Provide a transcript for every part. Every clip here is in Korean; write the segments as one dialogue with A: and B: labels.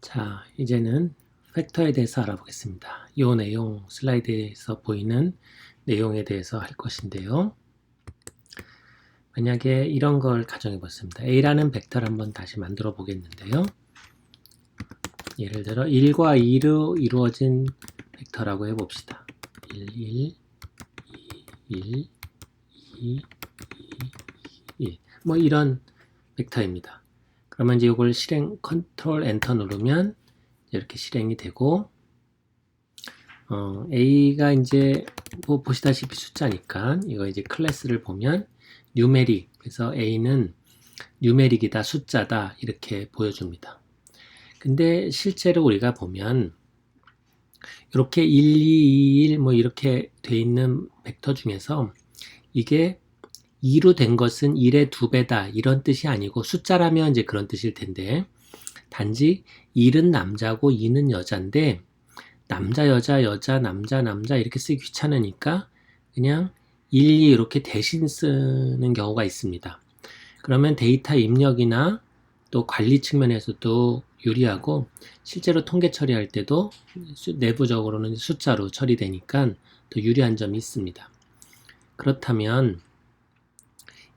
A: 자, 이제는 팩터에 대해서 알아보겠습니다. 이 내용 슬라이드에서 보이는 내용에 대해서 할 것인데요. 만약에 이런 걸 가정해 보겠습니다. A라는 벡터를 한번 다시 만들어 보겠는데요. 예를 들어 1과 2로 이루어진 벡터라고 해 봅시다. 1, 1, 2, 1, 2, 2, 1. 뭐 이런 벡터입니다. 그러면 이제 이걸 실행 컨트롤 엔터 누르면 이렇게 실행이 되고 어, A가 이제 뭐 보시다시피 숫자니까 이거 이제 클래스를 보면 뉴메릭 그래서 A는 뉴메릭이다 숫자다 이렇게 보여줍니다. 근데 실제로 우리가 보면 이렇게 1, 2, 1, 뭐 이렇게 돼 있는 벡터 중에서 이게 2로 된 것은 1의 2배다 이런 뜻이 아니고 숫자라면 이제 그런 뜻일 텐데 단지 1은 남자고 2는 여자인데 남자 여자 여자 남자 남자 이렇게 쓰기 귀찮으니까 그냥 1, 2 이렇게 대신 쓰는 경우가 있습니다. 그러면 데이터 입력이나 또 관리 측면에서도 유리하고 실제로 통계 처리할 때도 내부적으로는 숫자로 처리되니까 더 유리한 점이 있습니다. 그렇다면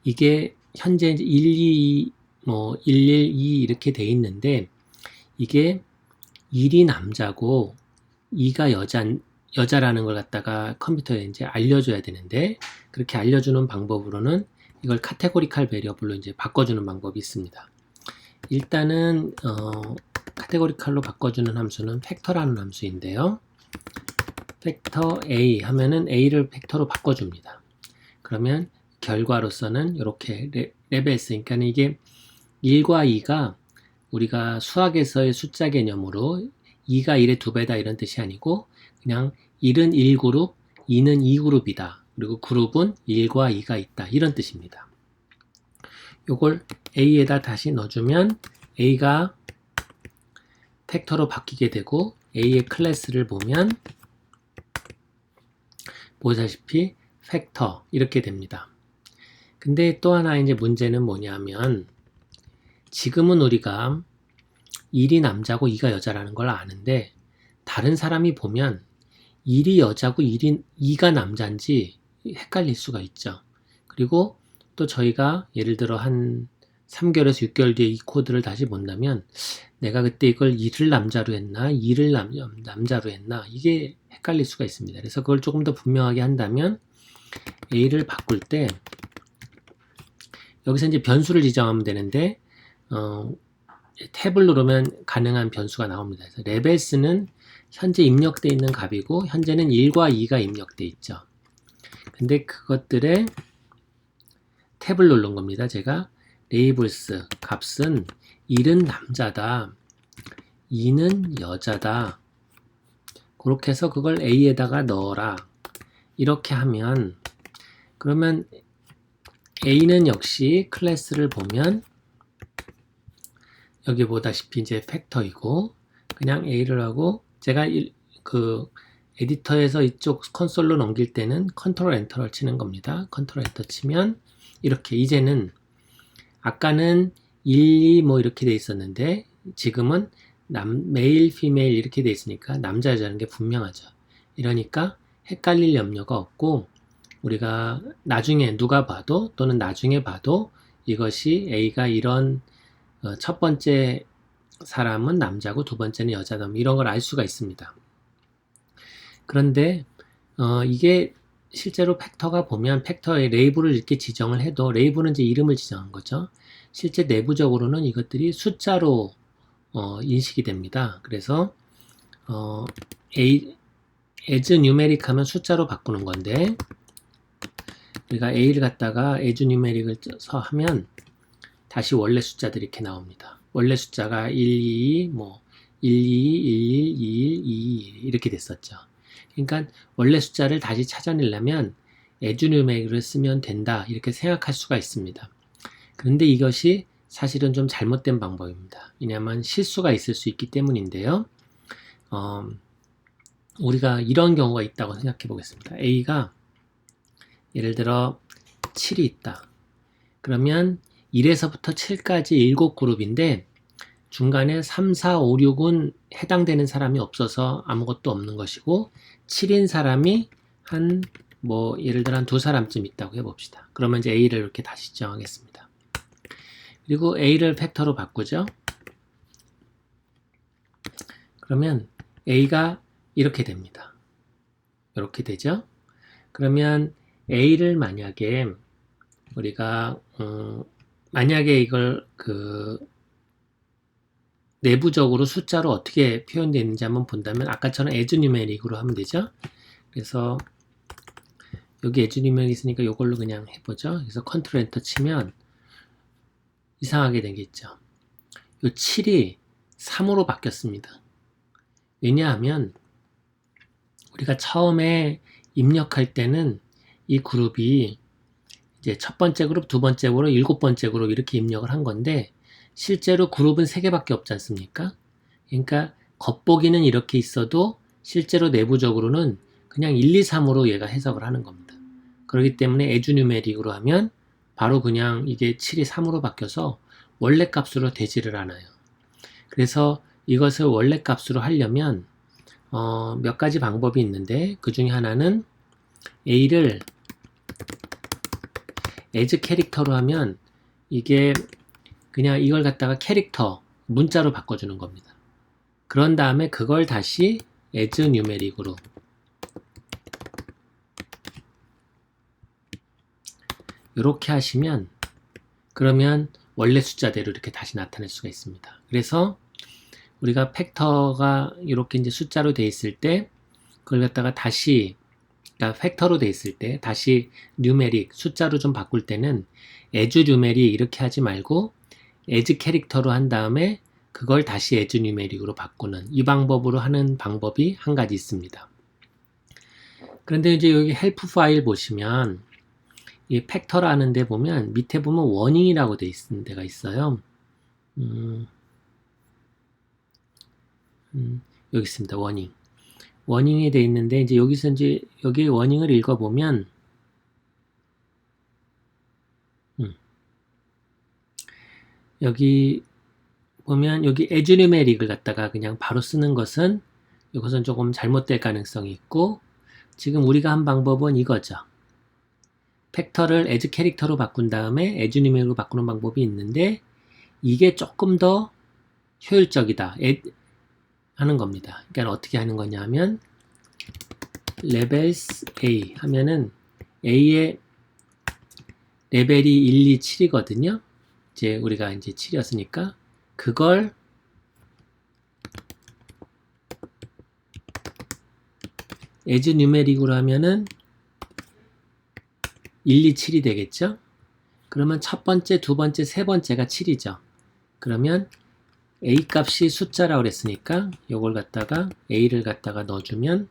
A: 이게 현재 1, 2, 뭐 112 이렇게 돼 있는데 이게 1이 남자고 2가 여자 여자라는 걸 갖다가 컴퓨터에 이제 알려줘야 되는데 그렇게 알려주는 방법으로는 이걸 카테고리칼 베리어블로 이제 바꿔주는 방법이 있습니다. 일단은 어, 카테고리칼로 바꿔주는 함수는 팩터라는 함수인데요. 팩터 A 하면은 A를 팩터로 바꿔줍니다. 그러면 결과로서는 이렇게 레벨 쓰니까 이게 1과 2가 우리가 수학에서의 숫자 개념으로 2가 1의 2배다 이런 뜻이 아니고 그냥 1은 1그룹, 2는 2그룹이다. 그리고 그룹은 1과 2가 있다. 이런 뜻입니다. 요걸 A에다 다시 넣어주면 A가 팩터로 바뀌게 되고 A의 클래스를 보면 보다시피 팩터 이렇게 됩니다. 근데 또 하나 이제 문제는 뭐냐면 지금은 우리가 1이 남자고 2가 여자라는 걸 아는데 다른 사람이 보면 1이 여자고 1이 2가 남자인지 헷갈릴 수가 있죠. 그리고 또 저희가 예를 들어 한 3개월에서 6개월 뒤에 이 코드를 다시 본다면 내가 그때 이걸 1을 남자로 했나 2를 남, 남자로 했나 이게 헷갈릴 수가 있습니다. 그래서 그걸 조금 더 분명하게 한다면 A를 바꿀 때 여기서 이제 변수를 지정하면 되는데 어, 탭을 누르면 가능한 변수가 나옵니다. 그래서 레벨스는 현재 입력되어 있는 값이고 현재는 1과 2가 입력되어 있죠. 근데 그것들의 탭을 누른 겁니다. 제가 레이블스 값은 1은 남자다. 2는 여자다. 그렇게 해서 그걸 A에다가 넣어라. 이렇게 하면 그러면 A는 역시 클래스를 보면 여기 보다시피 이제 팩터이고 그냥 A를 하고 제가 일, 그 에디터에서 이쪽 콘솔로 넘길 때는 컨트롤 엔터를 치는 겁니다. 컨트롤 엔터 치면 이렇게 이제는 아까는 1, 2 뭐 이렇게 돼 있었는데 지금은 남, 메일, 피메일 이렇게 돼 있으니까 남자, 여자라는 게 분명하죠. 이러니까 헷갈릴 염려가 없고 우리가 나중에 누가 봐도 또는 나중에 봐도 이것이 A가 이런 어, 첫 번째 사람은 남자고 두 번째는 여자다 뭐 이런 걸 알 수가 있습니다. 그런데 어, 이게 실제로 팩터가 보면 팩터의 레이블을 이렇게 지정을 해도 레이블은 이제 이름을 지정한 거죠. 실제 내부적으로는 이것들이 숫자로 어, 인식이 됩니다. 그래서 어, A, as numeric 하면 숫자로 바꾸는 건데 우리가 A를 갖다가 numeric을 써서 하면 다시 원래 숫자들이 이렇게 나옵니다. 원래 숫자가 1, 2, 뭐 1, 2, 1, 1, 2, 1, 2 이렇게 됐었죠. 그러니까 원래 숫자를 다시 찾아내려면 numeric을 쓰면 된다 이렇게 생각할 수가 있습니다. 그런데 이것이 사실은 좀 잘못된 방법입니다. 왜냐하면 실수가 있을 수 있기 때문인데요. 어, 우리가 이런 경우가 있다고 생각해 보겠습니다. A가 예를 들어 7이 있다. 그러면 1에서부터 7까지 7그룹인데 중간에 3, 4, 5, 6은 해당되는 사람이 없어서 아무것도 없는 것이고 7인 사람이 한 뭐 예를 들어 한 두 사람쯤 있다고 해봅시다. 그러면 이제 A를 이렇게 다시 정하겠습니다. 그리고 A를 팩터로 바꾸죠. 그러면 A가 이렇게 됩니다. 이렇게 되죠. 그러면 A를 만약에 우리가 음, 만약에 이걸 그 내부적으로 숫자로 어떻게 표현되어 있는지 한번 본다면 아까처럼 numeric으로 하면 되죠. 그래서 여기 numeric 있으니까 이걸로 그냥 해보죠. 그래서 컨트롤 엔터 치면 이상하게 되겠죠. 이 7이 3으로 바뀌었습니다. 왜냐하면 우리가 처음에 입력할 때는 이 그룹이 이제 첫 번째 그룹, 두 번째 그룹, 일곱 번째 그룹 이렇게 입력을 한 건데 실제로 그룹은 세 개밖에 없지 않습니까? 그러니까 겉보기는 이렇게 있어도 실제로 내부적으로는 그냥 1, 2, 3으로 얘가 해석을 하는 겁니다. 그렇기 때문에 에주뉴메릭으로 하면 바로 그냥 이게 7이 3으로 바뀌어서 원래 값으로 되지를 않아요. 그래서 이것을 원래 값으로 하려면 어, 몇 가지 방법이 있는데 그 중에 하나는 A를 as 캐릭터로 하면 이게 그냥 이걸 갖다가 캐릭터 문자로 바꿔주는 겁니다. 그런 다음에 그걸 다시 as numeric으로 이렇게 하시면 그러면 원래 숫자대로 이렇게 다시 나타낼 수가 있습니다. 그래서 우리가 팩터가 이렇게 이제 숫자로 돼 있을 때 그걸 갖다가 다시 그러니까 팩터로 돼 있을 때 다시 뉴메릭 숫자로 좀 바꿀 때는 에주 뉴메릭 이렇게 하지 말고 에즈 캐릭터로 한 다음에 그걸 다시 에즈 뉴메릭으로 바꾸는 이 방법으로 하는 방법이 한 가지 있습니다. 그런데 이제 여기 헬프 파일 보시면 이 팩터라는 데 보면 밑에 보면 워닝이라고 돼 있는 데가 있어요. 음, 음, 여기 있습니다. 워닝. 워닝이 돼 있는데 이제 여기서 이제 여기 워닝을 읽어보면 음, 여기 보면 여기 에즈뉴메릭을 갖다가 그냥 바로 쓰는 것은 이것은 조금 잘못될 가능성이 있고 지금 우리가 한 방법은 이거죠. 팩터를 as 캐릭터로 바꾼 다음에 에즈뉴메릭으로 바꾸는 방법이 있는데 이게 조금 더 효율적이다. 하는 겁니다. 그러니까 어떻게 하는 거냐 하면 levels A 하면은 A의 레벨이 1, 2, 7이거든요. 이제 우리가 이제 7이었으니까 그걸 as numeric으로 하면은 1, 2, 7이 되겠죠? 그러면 첫 번째, 두 번째, 세 번째가 7이죠. 그러면 a 값이 숫자라고 그랬으니까 이걸 갖다가 a를 갖다가 넣어주면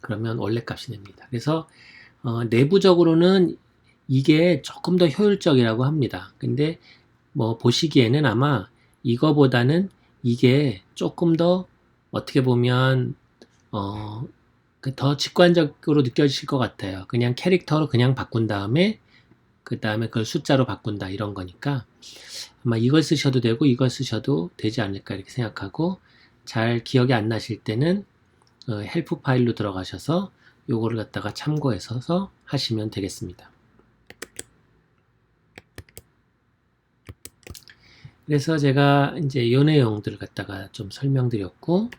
A: 그러면 원래 값이 됩니다. 그래서 어, 내부적으로는 이게 조금 더 효율적이라고 합니다. 근데 뭐 보시기에는 아마 이거보다는 이게 조금 더 어떻게 보면 어, 그더 직관적으로 느껴지실 것 같아요. 그냥 캐릭터로 그냥 바꾼 다음에 그 다음에 그걸 숫자로 바꾼다 이런 거니까 아마 이걸 쓰셔도 되고 이걸 쓰셔도 되지 않을까 이렇게 생각하고 잘 기억이 안 나실 때는 어, 헬프 파일로 들어가셔서 요거를 갖다가 참고해서 하시면 되겠습니다. 그래서 제가 이제 요 내용들을 갖다가 좀 설명드렸고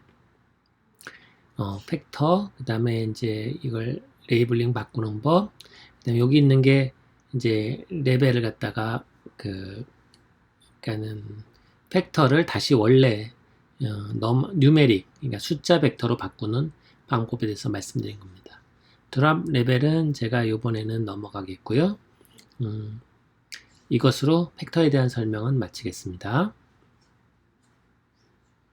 A: 어, 팩터 그 다음에 이제 이걸 레이블링 바꾸는 법 여기 있는 게 이제 레벨을 갖다가 그 그러니까는 팩터를 다시 원래 어, 넘, 뉴메릭 그러니까 숫자 벡터로 바꾸는 방법에 대해서 말씀드린 겁니다. 드랍 레벨은 제가 이번에는 넘어가겠고요. 음, 이것으로 팩터에 대한 설명은 마치겠습니다.